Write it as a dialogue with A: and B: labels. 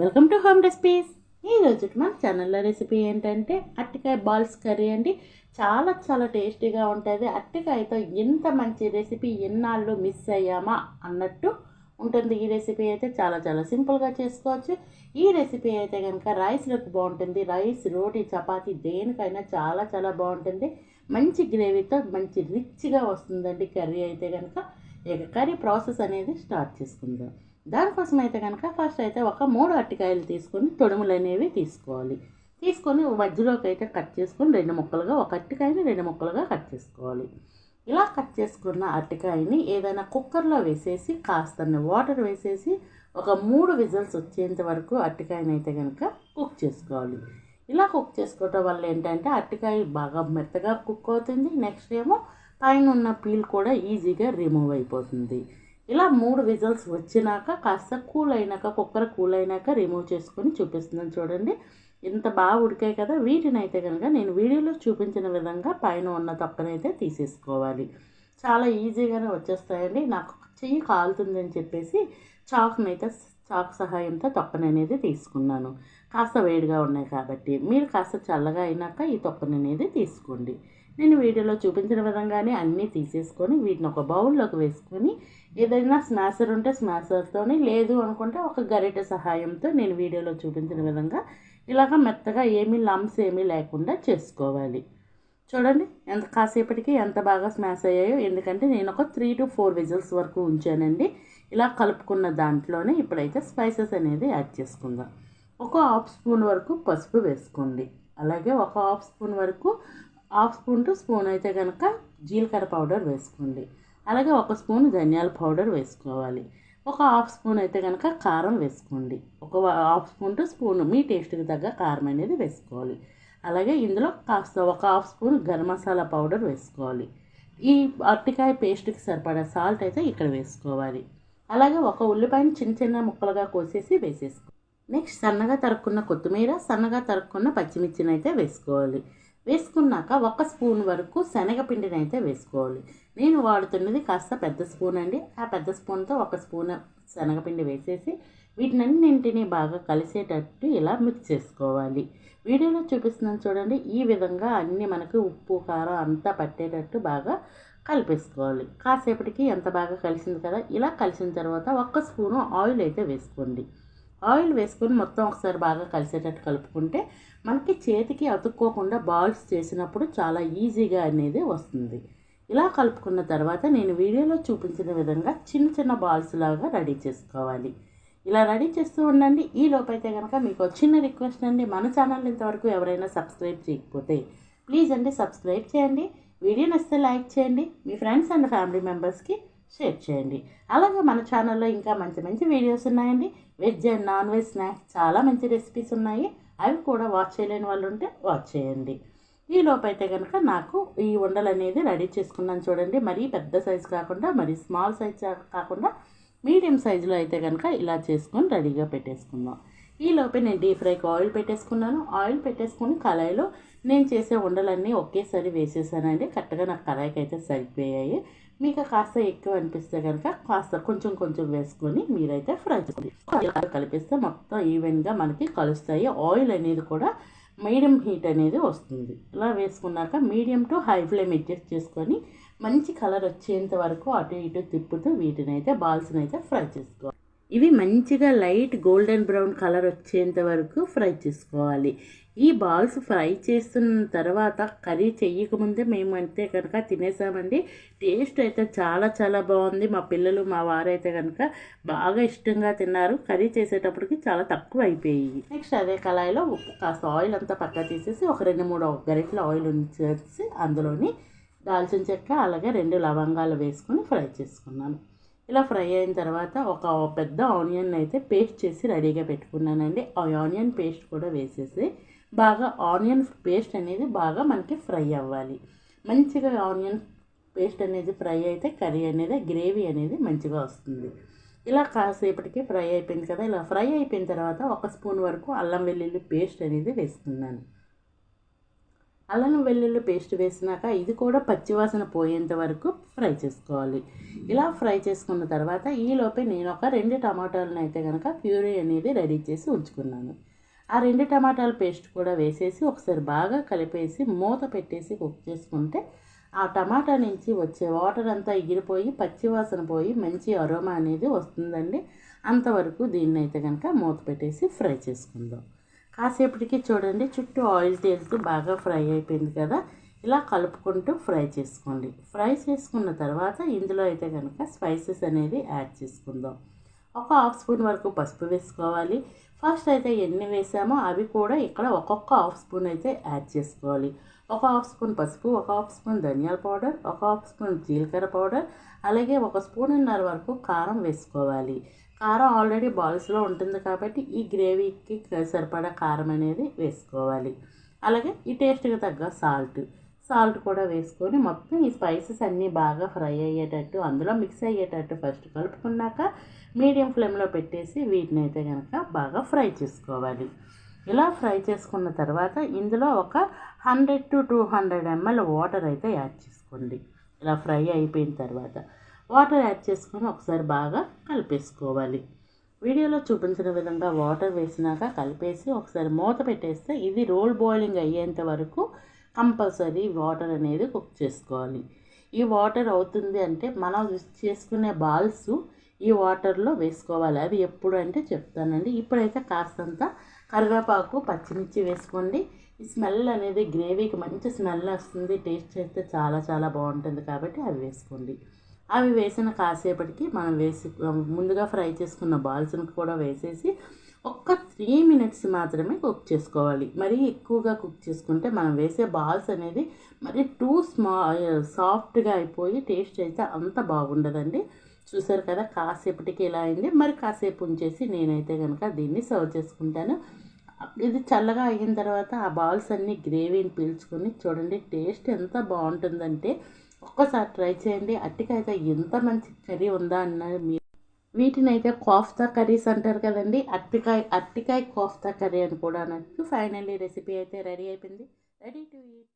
A: Welcome to home recipes. ఈరోజు మన ఛానల్లో రెసిపీ ఏంటంటే అట్టికాయ బాల్స్ కర్రీ అండి. చాలా చాలా టేస్టీగా ఉంటుంది. అట్టికాయతో ఎంత మంచి రెసిపీ ఎన్నాళ్ళు మిస్ అయ్యామా అన్నట్టు ఉంటుంది ఈ రెసిపీ అయితే. చాలా చాలా సింపుల్గా చేసుకోవచ్చు. ఈ రెసిపీ అయితే కనుక రైస్లోకి బాగుంటుంది. రైస్ రోటీ చపాతీ దేనికైనా చాలా చాలా బాగుంటుంది. మంచి గ్రేవీతో మంచి రిచ్గా వస్తుందండి కర్రీ అయితే కనుక. ఇక కర్రీ ప్రాసెస్ అనేది స్టార్ట్ చేసుకుందాం. దానికోసం అయితే కనుక ఫస్ట్ అయితే ఒక మూడు అరటికాయలు తీసుకొని తొడుములు అనేవి తీసుకోవాలి. తీసుకొని మధ్యలోకి అయితే కట్ చేసుకొని రెండు ముక్కలుగా ఒక అరటికాయని రెండు ముక్కలుగా కట్ చేసుకోవాలి. ఇలా కట్ చేసుకున్న అరటికాయని ఏదైనా కుక్కర్లో వేసేసి కాస్త వాటర్ వేసేసి ఒక మూడు విజిల్స్ వచ్చేంత వరకు అరటికాయని అయితే కనుక కుక్ చేసుకోవాలి. ఇలా కుక్ చేసుకోవటం వల్ల ఏంటంటే అరటికాయ బాగా మెత్తగా కుక్ అవుతుంది. నెక్స్ట్ ఏమో పైన ఉన్న పీల్ కూడా ఈజీగా రిమూవ్ అయిపోతుంది. ఇలా మూడు విజిల్స్ వచ్చినాక కాస్త కూల్ అయినాక కుక్కర్ కూల్ అయినాక రిమూవ్ చేసుకొని చూపిస్తున్నాను చూడండి. ఇంత బాగా ఉడికాయి కదా వీటిని అయితే కనుక నేను వీడియోలో చూపించిన విధంగా పైన ఉన్న తొక్కనైతే తీసేసుకోవాలి. చాలా ఈజీగానే వచ్చేస్తాయండి. నాకు చెయ్యి కాలుతుందని చెప్పేసి చాక్ని అయితే చాక్ సహాయంతో తొక్కని అనేది తీసుకున్నాను. కాస్త వేడిగా ఉన్నాయి కాబట్టి. మీరు కాస్త చల్లగా అయినాక ఈ తొక్కని అనేది తీసుకోండి. నేను వీడియోలో చూపించిన విధంగానే అన్నీ తీసేసుకొని వీటిని ఒక బౌల్లోకి వేసుకొని ఏదైనా స్మాసర్ ఉంటే స్మాషర్తోని లేదు అనుకుంటే ఒక గరిటె సహాయంతో నేను వీడియోలో చూపించిన విధంగా ఇలాగ మెత్తగా ఏమీ లమ్స్ ఏమీ లేకుండా చేసుకోవాలి. చూడండి ఎంత కాసేపటికి ఎంత బాగా స్మాష్ అయ్యాయో ఎందుకంటే నేను ఒక త్రీ టు ఫోర్ విజిల్స్ వరకు ఉంచానండి. ఇలా కలుపుకున్న దాంట్లోనే ఇప్పుడైతే స్పైసెస్ అనేది యాడ్ చేసుకుందాం. ఒక హాఫ్ స్పూన్ వరకు పసుపు వేసుకోండి. అలాగే ఒక హాఫ్ స్పూన్ వరకు హాఫ్ స్పూన్ టు స్పూన్ అయితే కనుక జీలకర్ర పౌడర్ వేసుకోండి. అలాగే ఒక స్పూన్ ధనియాల పౌడర్ వేసుకోవాలి. ఒక హాఫ్ స్పూన్ అయితే కనుక కారం వేసుకోండి. ఒక హాఫ్ స్పూన్ టు స్పూన్ మీ టేస్ట్కి తగ్గ కారం అనేది వేసుకోవాలి. అలాగే ఇందులో కాస్త ఒక half spoon garam masala powder వేసుకోవాలి. ఈ అరటికాయ పేస్ట్కి సరిపడా సాల్ట్ అయితే ఇక్కడ వేసుకోవాలి. అలాగే ఒక ఉల్లిపాయని చిన్న చిన్న ముక్కలుగా కోసేసి వేసేసుకోవాలి నెక్స్ట్ సన్నగా తరుక్కున్న కొత్తిమీర సన్నగా తరుక్కున్న పచ్చిమిర్చిని అయితే వేసుకోవాలి. వేసుకున్నాక ఒక స్పూన్ వరకు శనగపిండిని అయితే వేసుకోవాలి. నేను వాడుతున్నది కాస్త పెద్ద స్పూన్ అండి. ఆ పెద్ద స్పూన్తో ఒక స్పూన్ శనగపిండి వేసేసి వీటినన్నింటినీ బాగా కలిసేటట్టు ఇలా మిక్స్ చేసుకోవాలి. వీడియోలో చూపిస్తున్నాను చూడండి. ఈ విధంగా అన్నీ మనకు ఉప్పు కారం అంతా పట్టేటట్టు బాగా కలిపేసుకోవాలి. కాసేపటికి ఎంత బాగా కలిసింది కదా ఇలా కలిసిన తర్వాత ఒక్క స్పూను ఆయిల్ అయితే వేసుకోండి. ఆయిల్ వేసుకొని మొత్తం ఒకసారి బాగా కలిసేటట్టు కలుపుకుంటే మనకి చేతికి అతుక్కోకుండా బాల్స్ చేసినప్పుడు చాలా ఈజీగా అనేది వస్తుంది. ఇలా కలుపుకున్న తర్వాత నేను వీడియోలో చూపించిన విధంగా చిన్న చిన్న బాల్స్ లాగా రెడీ చేసుకోవాలి. ఇలా రెడీ చేస్తూ ఉండండి. ఈ లోపైతే కనుక మీకు చిన్న రిక్వెస్ట్ అండి. మన ఛానల్ ఇంతవరకు ఎవరైనా సబ్స్క్రైబ్ చేయకపోతే ప్లీజ్ అండి సబ్స్క్రైబ్ చేయండి. వీడియో నచ్చితే లైక్ చేయండి. మీ ఫ్రెండ్స్ అండ్ ఫ్యామిలీ మెంబర్స్కి షేర్ చేయండి. అలాగే మన ఛానల్లో ఇంకా మంచి మంచి వీడియోస్ ఉన్నాయండి. Veg and non veg snacks చాలా మంచి రెసిపీస్ ఉన్నాయి. అవి కూడా వాచ్ చేయలేని వాళ్ళు ఉంటే వాచ్ చేయండి. ఈ లోపైతే కనుక నాకు ఈ ఉండలు అనేది రెడీ చేసుకున్నాను చూడండి. మరీ పెద్ద సైజు కాకుండా మరీ స్మాల్ సైజ్ కాకుండా మీడియం సైజులో అయితే కనుక ఇలా చేసుకొని రెడీగా పెట్టేసుకుందాం. ఈ లోపే నేను డీప్ ఫ్రైకి ఆయిల్ పెట్టేసుకున్నాను. ఆయిల్ పెట్టేసుకుని కళాయిలో నేను చేసే ఉండలన్నీ ఒకేసారి వేసేసానండి. కరెక్ట్గా నాకు కళాయికి అయితే సరిపోయాయి. మీకు కాస్త ఎక్కువ అనిపిస్తే కనుక కాస్త కొంచెం కొంచెం వేసుకొని మీరైతే ఫ్రై చేసుకోండి. కలిపిస్తే మొత్తం ఈవెన్గా మనకి కలుస్తాయి. ఆయిల్ అనేది కూడా మీడియం హీట్ అనేది వస్తుంది. ఇలా వేసుకున్నాక medium to high flame adjust చేసుకొని మంచి కలర్ వచ్చేంత వరకు అటు ఇటు తిప్పుతూ వీటిని అయితే బాల్స్ని అయితే ఫ్రై చేసుకోవాలి. ఇవి మంచిగా లైట్ గోల్డెన్ బ్రౌన్ కలర్ వచ్చేంత వరకు ఫ్రై చేసుకోవాలి. ఈ బాల్స్ ఫ్రై చేస్తున్న తర్వాత కర్రీ చెయ్యకముందే మేము అంతే కనుక తినేసామండి. టేస్ట్ అయితే చాలా చాలా బాగుంది. మా పిల్లలు మా వారైతే కనుక బాగా ఇష్టంగా తిన్నారు. కర్రీ చేసేటప్పటికి చాలా తక్కువ అయిపోయాయి. నెక్స్ట్ అదే కళాయిలో కాస్త ఆయిల్ అంతా పక్క తీసేసి ఒక రెండు మూడు గరిటెల ఆయిల్ ఉంచేసి అందులోని దాల్చిన చెక్క అలాగే రెండు లవంగాలు వేసుకొని ఫ్రై చేసుకున్నాను. ఇలా ఫ్రై అయిన తర్వాత ఒక పెద్ద ఆనియన్ అయితే పేస్ట్ చేసి రెడీగా పెట్టుకున్నానండి. ఆ ఆనియన్ పేస్ట్ కూడా వేసేసి బాగా ఆనియన్ పేస్ట్ అనేది బాగా మనకి ఫ్రై అవ్వాలి. మంచిగా ఆనియన్ పేస్ట్ అనేది ఫ్రై అయితే కర్రీ అనేది గ్రేవీ అనేది మంచిగా వస్తుంది. ఇలా కాసేపటికి ఫ్రై అయిపోయింది కదా ఇలా ఫ్రై అయిపోయిన తర్వాత ఒక స్పూన్ వరకు అల్లం వెల్లుల్లి పేస్ట్ అనేది వేసుకున్నాను అల్లం వెల్లుల్లి పేస్ట్ వేసినాక ఇది కూడా పచ్చివాసన పోయేంత వరకు ఫ్రై చేసుకోవాలి. ఇలా ఫ్రై చేసుకున్న తర్వాత ఈలోపే నేను ఒక రెండు టమాటాలను అయితే కనుక ప్యూరీ అనేది రెడీ చేసి ఉంచుకున్నాను. ఆ రెండు టమాటాల పేస్ట్ కూడా వేసేసి ఒకసారి బాగా కలిపేసి మూత పెట్టేసి కుక్ చేసుకుంటే ఆ టమాటా నుంచి వచ్చే వాటర్ అంతా ఎగిరిపోయి పచ్చివాసన పోయి మంచి అరోమా అనేది వస్తుందండి. అంతవరకు దీన్ని అయితే కనుక మూత పెట్టేసి ఫ్రై చేసుకుందాం. కాసేపటికి చూడండి చుట్టూ ఆయిల్ తేలుతూ బాగా ఫ్రై అయిపోయింది కదా. ఇలా కలుపుకుంటూ ఫ్రై చేసుకోండి. ఫ్రై చేసుకున్న తర్వాత ఇందులో అయితే కనుక స్పైసెస్ అనేది యాడ్ చేసుకుందాం. ఒక హాఫ్ స్పూన్ వరకు పసుపు వేసుకోవాలి. ఫస్ట్ అయితే ఎన్ని వేసామో అవి కూడా ఇక్కడ ఒక్కొక్క హాఫ్ స్పూన్ అయితే యాడ్ చేసుకోవాలి. ఒక హాఫ్ స్పూన్ పసుపు ఒక హాఫ్ స్పూన్ ధనియాల పౌడర్ ఒక హాఫ్ స్పూన్ జీలకర్ర పౌడర్ అలాగే ఒక స్పూన్నర వరకు కారం వేసుకోవాలి. కారం ఆల్రెడీ బాల్స్లో ఉంటుంది కాబట్టి ఈ గ్రేవీకి సరిపడా కారం అనేది వేసుకోవాలి. అలాగే ఈ టేస్ట్కి తగ్గ సాల్ట్ సాల్ట్ కూడా వేసుకొని మొత్తం ఈ స్పైసెస్ అన్నీ బాగా ఫ్రై అయ్యేటట్టు అందులో మిక్స్ అయ్యేటట్టు ఫస్ట్ కలుపుకున్నాక మీడియం ఫ్లేమ్లో పెట్టేసి వీటిని అయితే కనుక బాగా ఫ్రై చేసుకోవాలి. ఇలా ఫ్రై చేసుకున్న తర్వాత ఇందులో ఒక hundred to two hundred ML water అయితే యాడ్ చేసుకోండి. ఇలా ఫ్రై అయిపోయిన తర్వాత వాటర్ యాడ్ చేసుకొని ఒకసారి బాగా కలిపేసుకోవాలి. వీడియోలో చూపించిన విధంగా వాటర్ వేసినాక కలిపేసి ఒకసారి మూత పెట్టేస్తే ఇది రోల్ బాయిలింగ్ అయ్యేంత వరకు కంపల్సరీ వాటర్ అనేది కుక్ చేసుకోవాలి. ఈ వాటర్ అవుతుంది అంటే మనం చేసుకునే బాల్స్ ఈ వాటర్లో వేసుకోవాలి. అది ఎప్పుడు అంటే చెప్తానండి. ఇప్పుడైతే కాస్తంత కరివేపాకు పచ్చిమిర్చి వేసుకోండి. ఈ స్మెల్ అనేది గ్రేవీకి మంచి స్మెల్ వస్తుంది. టేస్ట్ అయితే చాలా చాలా బాగుంటుంది కాబట్టి అవి వేసుకోండి. అవి వేసిన కాసేపటికి మనం వేసి ముందుగా ఫ్రై చేసుకున్న బాల్స్ని కూడా వేసేసి ఒక్క త్రీ మినిట్స్ మాత్రమే కుక్ చేసుకోవాలి. మరీ ఎక్కువగా కుక్ చేసుకుంటే మనం వేసే బాల్స్ అనేది మరి టూ స్మా సాఫ్ట్గా అయిపోయి టేస్ట్ అయితే అంత బాగుండదండి. చూసారు కదా కాసేపటికి ఇలా అయింది? మరి కాసేపు ఉంచేసి నేనైతే కనుక దీన్ని సర్వ్ చేసుకుంటాను. ఇది చల్లగా అయిన తర్వాత ఆ బాల్స్ అన్నీ గ్రేవీని పీల్చుకొని చూడండి టేస్ట్ ఎంత బాగుంటుందంటే ఒక్కసారి ట్రై చేయండి. అట్టికైతే ఎంత మంచి కర్రీ ఉందా అన్నది మీరు వీటిని అయితే కోఫ్తా కర్రీస్ అంటారు కదండి. అట్టికాయ అట్టికాయ కోఫ్తా కర్రీ అని కూడా అనొచ్చు ఫైనల్లీ రెసిపీ అయితే రెడీ అయిపోయింది. Ready to eat